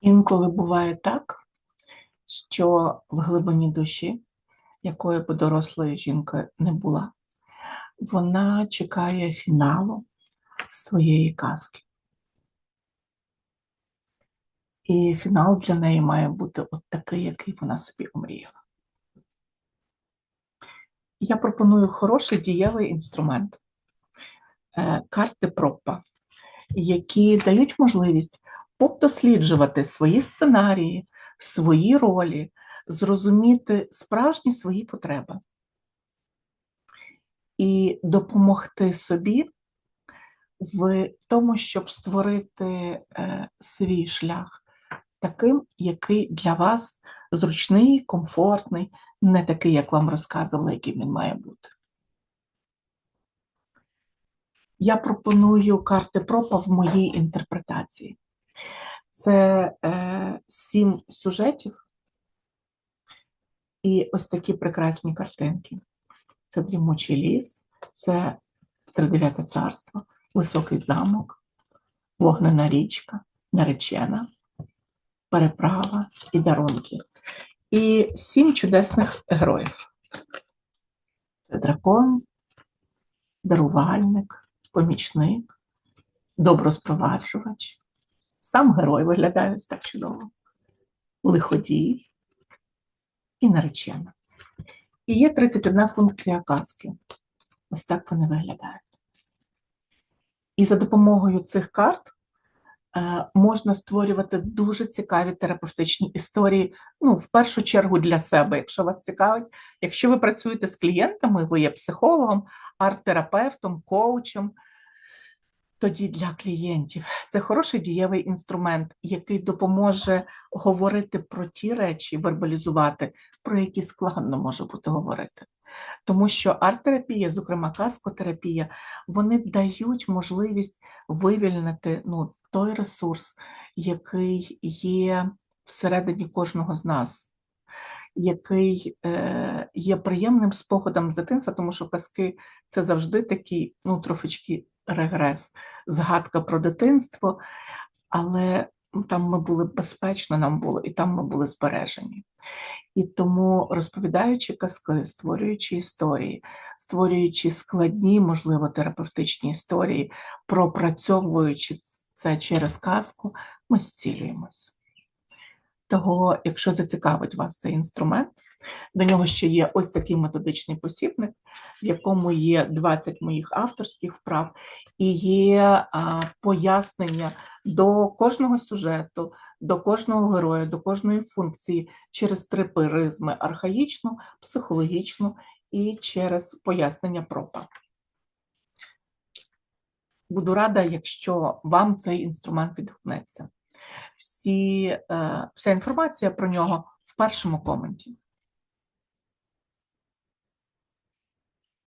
Інколи буває так, що в глибині душі, якою б дорослою жінкою не була, вона чекає фіналу своєї казки. І фінал для неї має бути от такий, який вона собі омріяла. Я пропоную хороший дієвий інструмент е, карти Пропа, які дають можливість подосліджувати свої сценарії, свої ролі, зрозуміти справжні свої потреби і допомогти собі в тому, щоб створити е, свій шлях таким, який для вас зручний, комфортний, не такий, як вам розказували, яким він має бути. Я пропоную карти пропа в моїй інтерпретації. Це е, сім сюжетів і ось такі прекрасні картинки. Це дрімучий ліс, це тридев'яте царство, високий замок, вогнена річка, наречена, переправа і дарунки. І сім чудесних героїв. Це дракон, дарувальник, помічник, доброспроваджувач. Сам герой виглядає ось так чудово. Лиходій і наречена. І є 31 функція казки. Ось так вони виглядають. І за допомогою цих карт е, можна створювати дуже цікаві терапевтичні історії. Ну, в першу чергу для себе, якщо вас цікавить. Якщо ви працюєте з клієнтами, ви є психологом, арт-терапевтом, коучем, тоді для клієнтів це хороший дієвий інструмент, який допоможе говорити про ті речі, вербалізувати, про які складно може бути говорити. Тому що арт-терапія, зокрема каскотерапія, вони дають можливість вивільнити ну, той ресурс, який є всередині кожного з нас. Який е, є приємним спогадом з дитинства, тому що казки це завжди такий, ну, трошечки регрес, згадка про дитинство, але там ми були безпечно, нам було, і там ми були збережені. І тому, розповідаючи казки, створюючи історії, створюючи складні, можливо, терапевтичні історії, пропрацьовуючи це через казку, ми зцілюємось. Того, якщо зацікавить вас цей інструмент, до нього ще є ось такий методичний посібник, в якому є 20 моїх авторських вправ і є пояснення до кожного сюжету, до кожного героя, до кожної функції через три призми архаїчну, психологічну і через пояснення пропа. Буду рада, якщо вам цей інструмент відгукнеться. Всі, е, Вся інформація про нього в першому коменті.